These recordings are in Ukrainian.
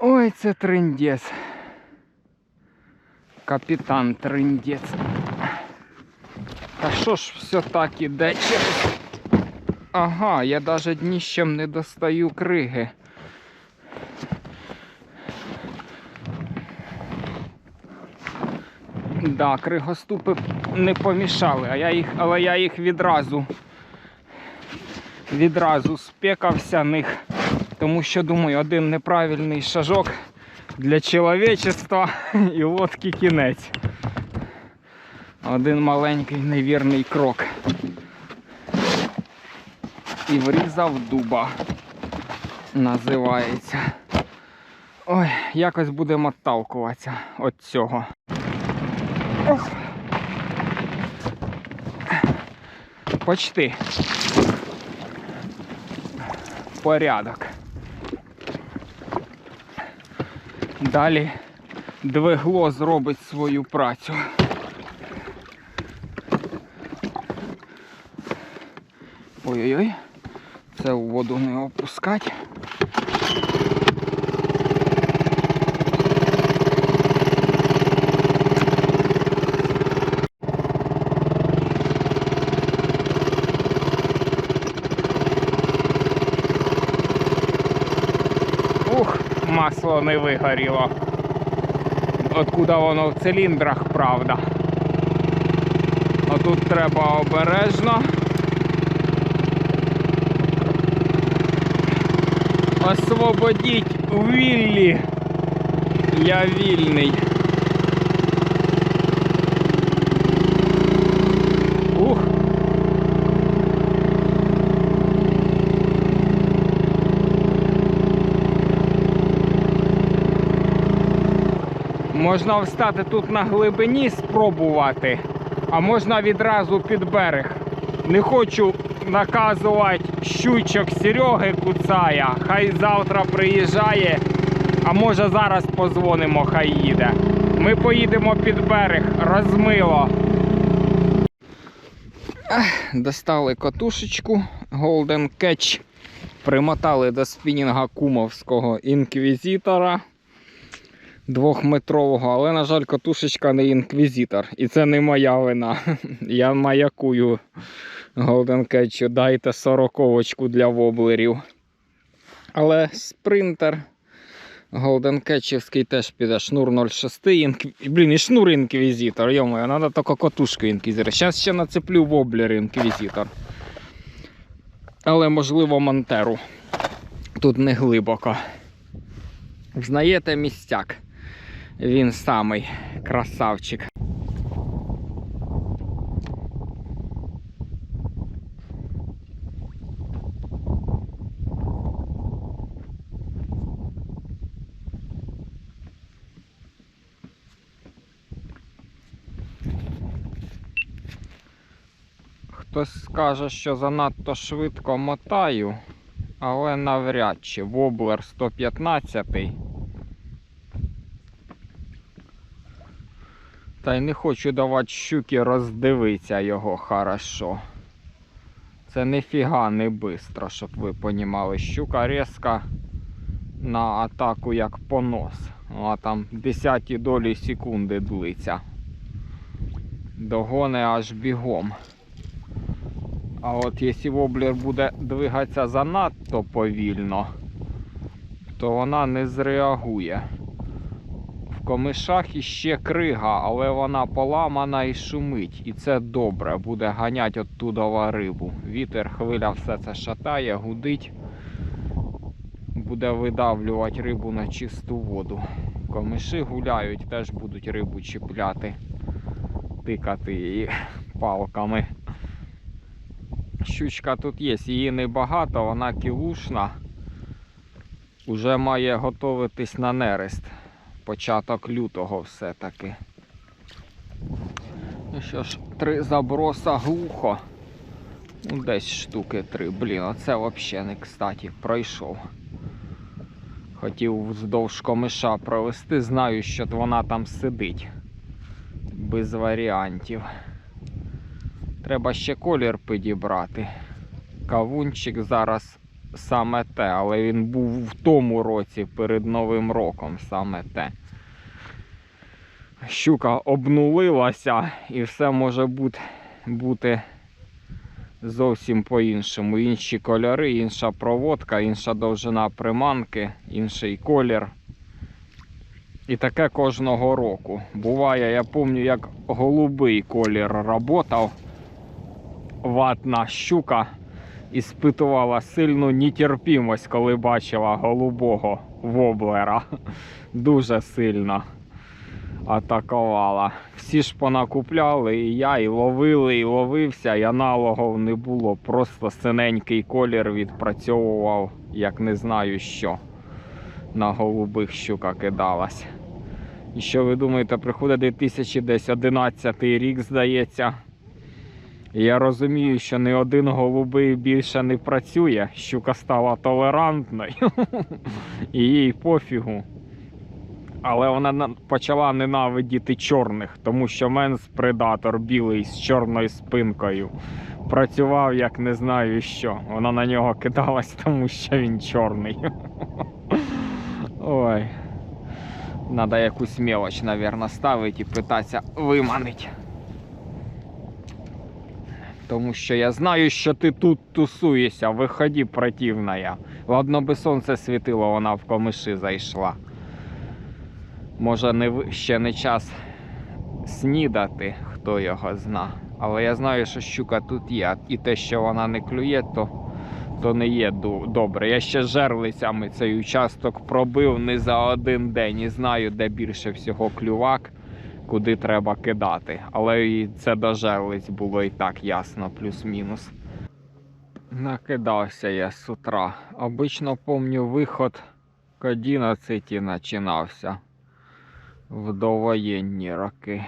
Ой, це триндець. Капітан триндець. Та що ж все так іде. Ага, я навіть дніщем не достаю криги. Да, кригоступи не помішали, а я їх, але я їх відразу відразу спекався них, тому що думаю, один неправильний шажок для чоловічества і лодки кінець. Один маленький невірний крок. І врізав дуба. Називається. Ой, якось будемо отталкуватися від цього. Ох. Почти. Порядок. Далі двигло зробить свою працю. Ой-ой-ой, це у воду не опускать. Масло не вигоріло. Откуда воно в циліндрах, правда. А тут треба обережно. Освободіть Віллі. Я вільний. Можна встати тут на глибині спробувати, а можна відразу під берег. Не хочу наказувати щучок Сереги Куцая. Хай завтра приїжджає, а може зараз позвонимо, хай їде. Ми поїдемо під берег, розмило. Достали катушечку Golden Catch. Примотали до спінінга кумовського інквізитора двохметрового, але, на жаль, катушечка не інквізитор. І це не моя вина. Я маякую Golden Catch, дайте сороковочку для воблерів. Але спринтер Catchівський теж піде шнур 06. Інк... Блін, і шнур інквізитор. Йомаю, треба тільки катушку інквізитор. Зараз ще нацеплю воблер інквізитор. Але можливо монтеру. Тут не глибоко. Знаєте містяк. Він самий красавчик. Хтось скаже, що занадто швидко мотаю, але навряд чи воблер 115. Та й не хочу давати щуки роздивитися його хорошо. Це ніфіга не бистро, щоб ви понімали. Щука різка на атаку як понос. А там десяті долі секунди длиться. Догони аж бігом. А от якщо воблер буде двигатися занадто повільно, то вона не зреагує. В комишах іще крига, але вона поламана і шумить. І це добре, буде ганять оттуда рибу. Вітер, хвиля все це шатає, гудить, буде видавлювати рибу на чисту воду. Комиші гуляють, теж будуть рибу чіпляти, тикати її палками. Щучка тут є, її небагато, вона кілушна. Уже має готуватись на нерест. Початок лютого все-таки. Ну що ж, три заброса глухо. Ну, десь штуки три. Блін, оце взагалі не кстати, пройшов. Хотів вздовж комиша провести, знаю, що вона там сидить. Без варіантів. Треба ще колір підібрати. Кавунчик зараз саме те, але він був в тому році перед Новим роком саме те. Щука обнулилася і все може бути, бути зовсім по-іншому. Інші кольори, інша проводка, інша довжина приманки, інший колір. І таке кожного року. Буває, я пам'ятаю, як голубий колір работав. Ватна щука іспитувала сильну нетерпімость, коли бачила голубого воблера. Дуже сильно атакувала. Всі ж понакупляли, і я, і ловили, і ловився, і аналогов не було. Просто синенький колір відпрацьовував, як не знаю що. На голубих щука кидалась. І що ви думаєте, приходить 2011 рік, здається. Я розумію, що ні один голубий більше не працює. Щука стала толерантною. І їй пофігу. Але вона почала ненавидіти чорних, тому що менс предатор білий з чорною спинкою. Працював як не знаю що. Вона на нього кидалась, тому що він чорний. Ой. Надо якусь мелоч, наверное, ставити і питатися виманить. Тому що я знаю, що ти тут тусуєшся, виходи противная. Ладно би сонце світило, вона в комиші зайшла. Може, не ще не час снідати, хто його зна. Але я знаю, що щука тут є. І те, що вона не клює, то, то не є добре. Я ще жерлицями цей участок пробив не за один день і знаю, де більше всього клювак, куди треба кидати. Але і це до було і так ясно, плюс-мінус. Накидався я з утра. Обично помню виход к 11 починався в довоєнні роки.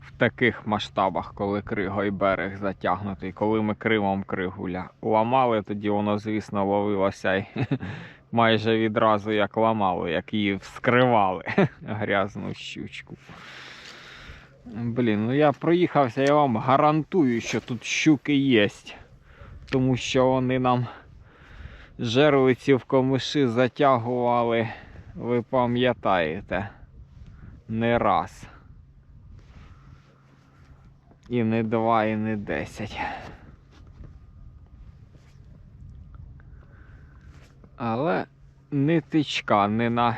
В таких масштабах, коли кригой берег затягнутий, коли ми кривом кригу ламали, тоді воно, звісно, ловилося й майже відразу як ламало, як її вскривали грязну щучку. Блін, ну я проїхався, я вам гарантую, що тут щуки є. Тому що вони нам жерлиці в комиші затягували, ви пам'ятаєте, не раз. І не два, і не десять. Але не тичка, не на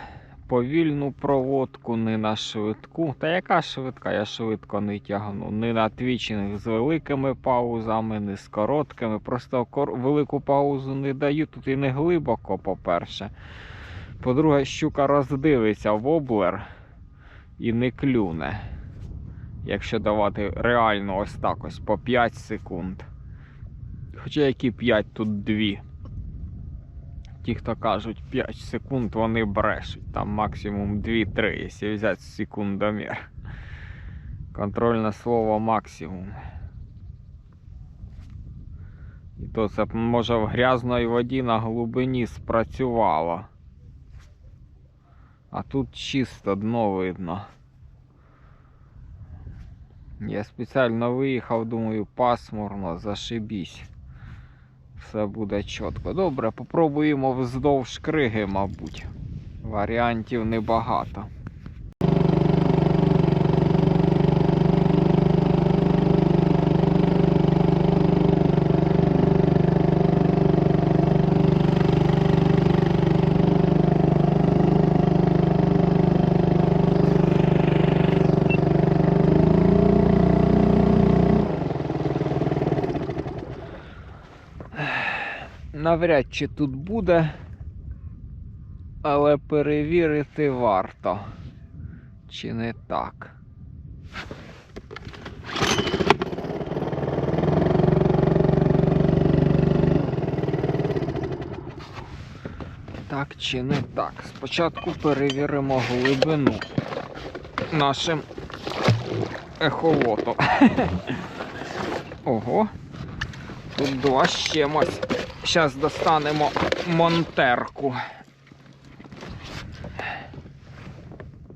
повільну проводку, не на швидку. Та яка швидка? Я швидко не тягну. Не на твічинг з великими паузами, не з короткими. Просто велику паузу не даю. Тут і не глибоко, по-перше. По-друге, щука роздивиться воблер і не клюне. Якщо давати реально ось так ось по 5 секунд. Хоча які 5, тут 2. Ті, хто кажуть 5 секунд, вони брешуть. Там максимум 2-3, якщо взяти секундомір. Контрольне слово максимум. І то це може в грязній воді на глибині спрацювало. А тут чисто дно видно. Я спеціально виїхав, думаю, пасмурно, зашибісь. Все буде чітко. Добре, попробуємо вздовж криги, мабуть. Варіантів небагато. Навряд чи тут буде, але перевірити варто. Чи не так? Так чи не так? Спочатку перевіримо глибину нашим ехолотом. Ого. Тут два з чимось. Зараз достанемо монтерку.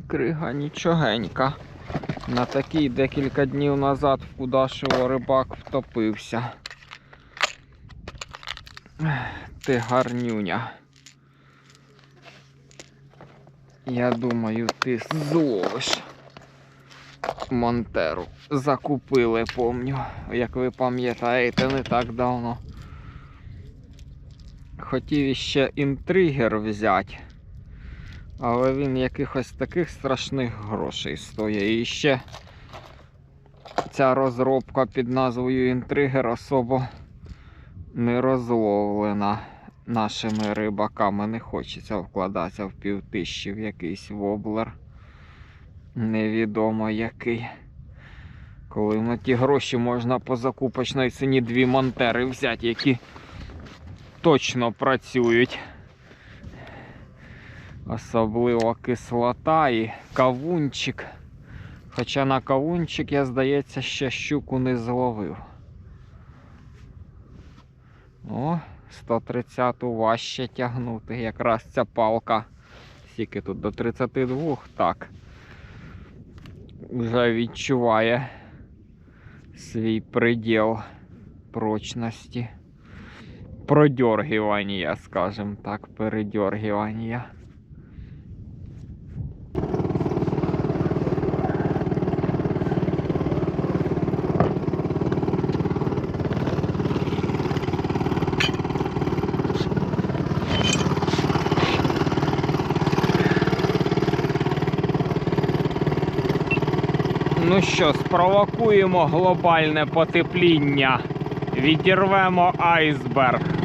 Крига нічогенька. На такій декілька днів назад в Кудашево рибак втопився. Ти гарнюня. Я думаю, ти зловиш. Монтеру закупили, помню, як ви пам'ятаєте, не так давно. Хотів іще інтригер взяти, але він якихось таких страшних грошей стоїть. І ще ця розробка під назвою інтригер особо не розловлена нашими рибаками. Не хочеться вкладатися в півтисячі в якийсь воблер. Невідомо який. Коли на ті гроші можна по закупочній ціні дві монтери взяти, які точно працюють. Особливо кислота і кавунчик. Хоча на кавунчик, я здається, ще щуку не зловив. О, 130 важче тягнути. Якраз ця палка. Скільки тут до 32, так. Вже відчуває свій приділ прочності. Продергивання, скажем так, передергивання. Ну що, спровокуємо глобальне потепління. Відірвемо айсберг.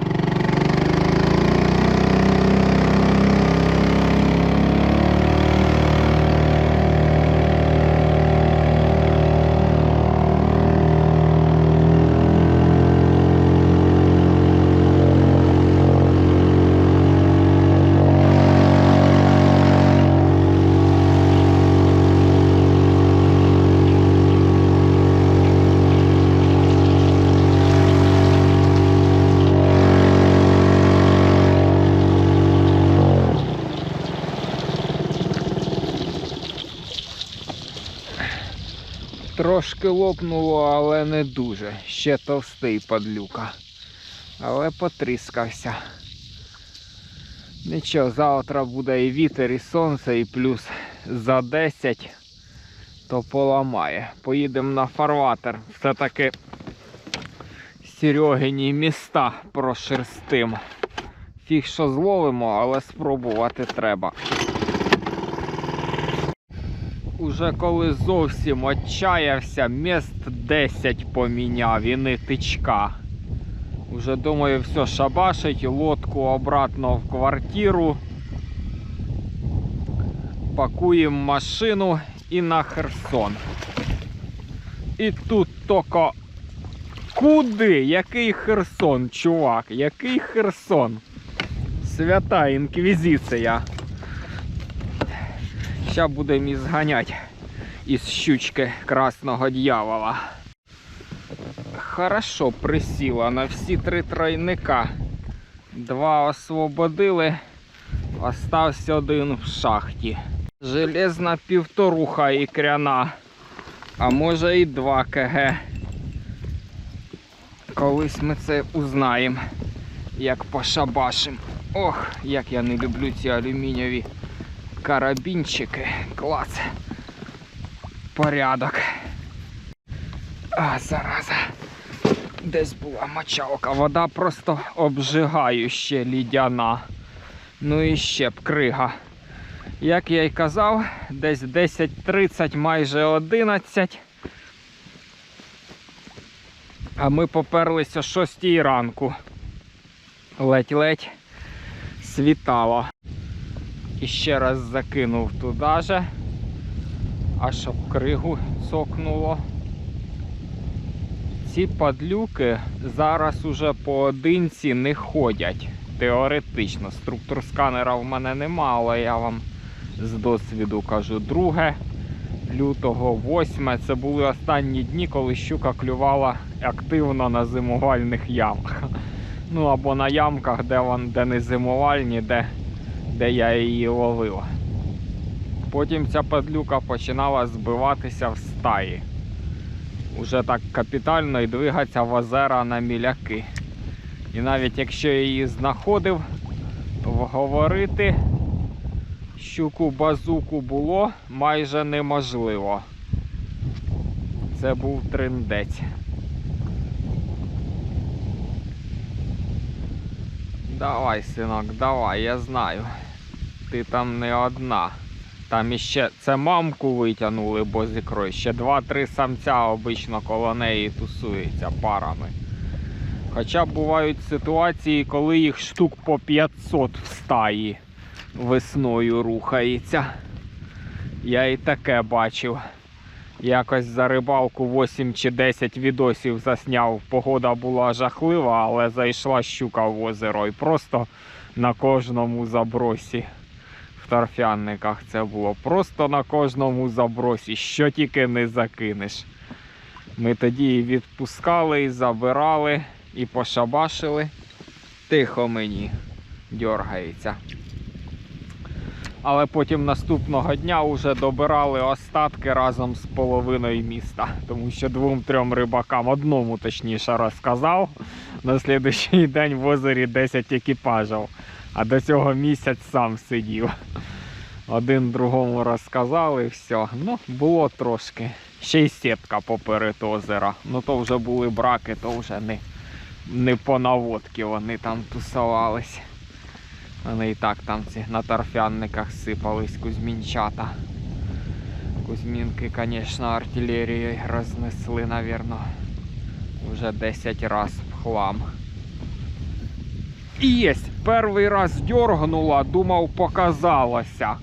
Трошки лопнуло, але не дуже. Ще товстий падлюка. Але потріскався. Нічого, завтра буде і вітер, і сонце, і плюс за 10, то поламає. Поїдемо на фарватер. Все-таки Серегині міста прошерстим. Фіг що зловимо, але спробувати треба. Уже коли зовсім отчаявся, міст 10 поміняв і не тичка. Уже думаю, все шабашить, лодку обратно в квартиру. Пакуємо машину і на Херсон. І тут тільки куди? Який Херсон, чувак? Який Херсон? Свята інквізиція. Ща будемо ізганяти із щучки красного дьявола. Хорошо присіла на всі три тройника. Два освободили, остався один в шахті. Железна півторуха ікряна, а може і 2 кг. Колись ми це узнаємо, як пошабашим. Ох, як я не люблю ці алюмінієві карабінчики. Клас. Порядок. А, зараза. Десь була мочалка. Вода просто обжигающе лідяна. Ну і ще б крига. Як я й казав, десь 10.30, майже 11. А ми поперлися о 6 ранку. Ледь-ледь світало. І ще раз закинув туди же, аж щоб кригу цокнуло. Ці падлюки зараз уже поодинці не ходять. Теоретично. Структур сканера в мене нема, але я вам з досвіду кажу. Друге лютого, 8 це були останні дні, коли щука клювала активно на зимувальних ямах. Ну або на ямках, де, вон, де не зимувальні, де де я її ловив. Потім ця падлюка починала збиватися в стаї. Уже так капітально і двигатися в озера на міляки. І навіть якщо я її знаходив, вговорити щуку базуку було майже неможливо. Це був триндець. Давай, синок, давай, я знаю. Ти там не одна. Там іще це мамку витягнули, бо з ікрою. Ще 2-3 самця обично коло неї тусуються парами. Хоча бувають ситуації, коли їх штук по 500 в стаї весною рухається. Я і таке бачив. Якось за рибалку 8 чи 10 відосів засняв. Погода була жахлива, але зайшла щука в озеро. І просто на кожному забросі торфянниках це було. Просто на кожному забросі, що тільки не закинеш. Ми тоді і відпускали, і забирали, і пошабашили. Тихо мені дергається. Але потім наступного дня вже добирали остатки разом з половиною міста. Тому що двом-трьом рибакам, одному точніше розказав. На слідуючий день в озері 10 екіпажів. А до цього місяць сам сидів. Один другому розказав і все. Ну, було трошки. Ще й сітка поперед озера. Ну то вже були браки, то вже не, не по наводки вони там тусувались. Вони і так там ці на торфянниках сипались кузьмінчата. Кузьмінки, звісно, артилерією рознесли, навірно, вже 10 раз в хлам. Єсть, перший раз дергнула, думав, показалося.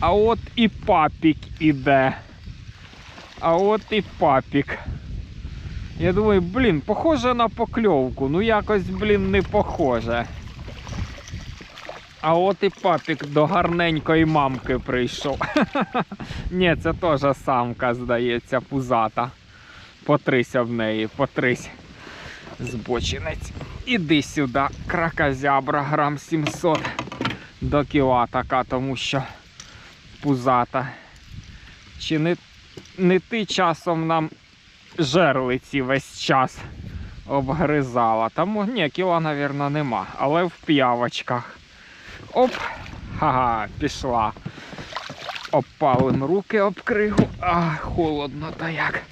А от і папік іде. А от і папік. Я думаю, блін, похоже на покльовку. Ну якось, блін, не похоже. А от і папік до гарненької мамки прийшов. Ні, це теж самка, здається, пузата. Потрись об неї, потрись. Збочинець. Іди сюди, кракозябра, грам 700 до кіла така, тому що пузата. Чи не, не ти часом нам жерлиці весь час обгризала? Тому ні, кіла, мабуть, нема, але в п'явочках. Оп! Ага, пішла. Опалим руки об кригу. А, холодно та як.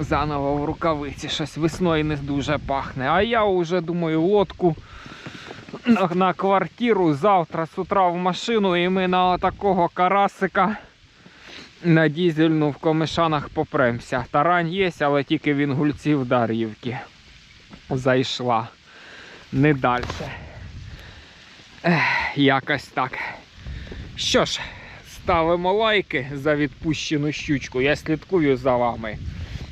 Заново в рукавиці щось весною не дуже пахне. А я вже думаю, лодку на, квартиру завтра з утра в машину і ми на такого карасика на дізельну в комишанах попремся. Тарань є, але тільки він гульців Дар'ївки. Зайшла. Не далі. Якось так. Що ж, ставимо лайки за відпущену щучку. Я слідкую за вами.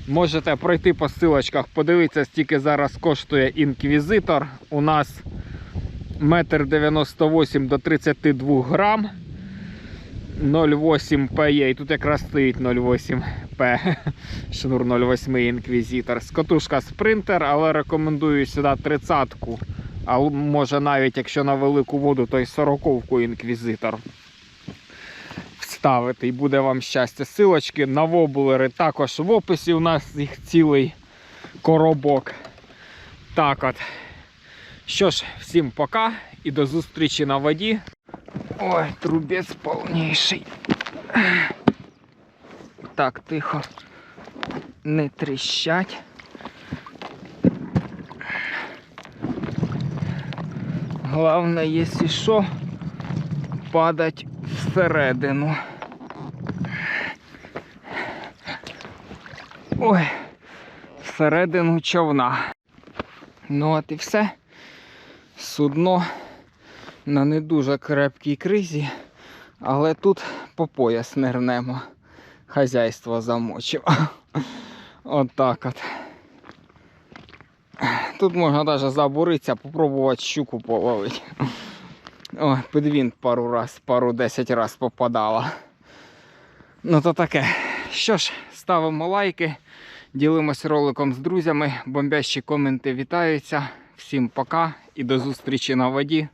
Можете пройти по ссылочках, подивитися, скільки зараз коштує інквізитор. У нас 1,98 м до 32 грам. 0,8 П є. І тут якраз стоїть 0,8 П. Шнур 0,8 інквізитор. Скотушка спринтер, але рекомендую сюди 30-ку. А може навіть якщо на велику воду, то й 40-ку інквізитор вставити. І буде вам щастя. Силочки на воблери також в описі. У нас їх цілий коробок. Так от. Що ж, всім пока і до зустрічі на воді. Ой, трубець повніший. Так, тихо. Не тріщать. Головне, якщо що, падать всередину. Ой, всередину човна. Ну от і все. Судно на не дуже крепкій кризі, але тут по пояс нирнемо. Хазяйство замочив. От так от. Тут можна навіть забуритися, попробувати щуку половити. Ой, підвін пару раз, пару десять раз попадала. Ну то таке. Що ж, ставимо лайки, ділимось роликом з друзями, бомбящі коменти вітаються. Всім пока і до зустрічі на воді.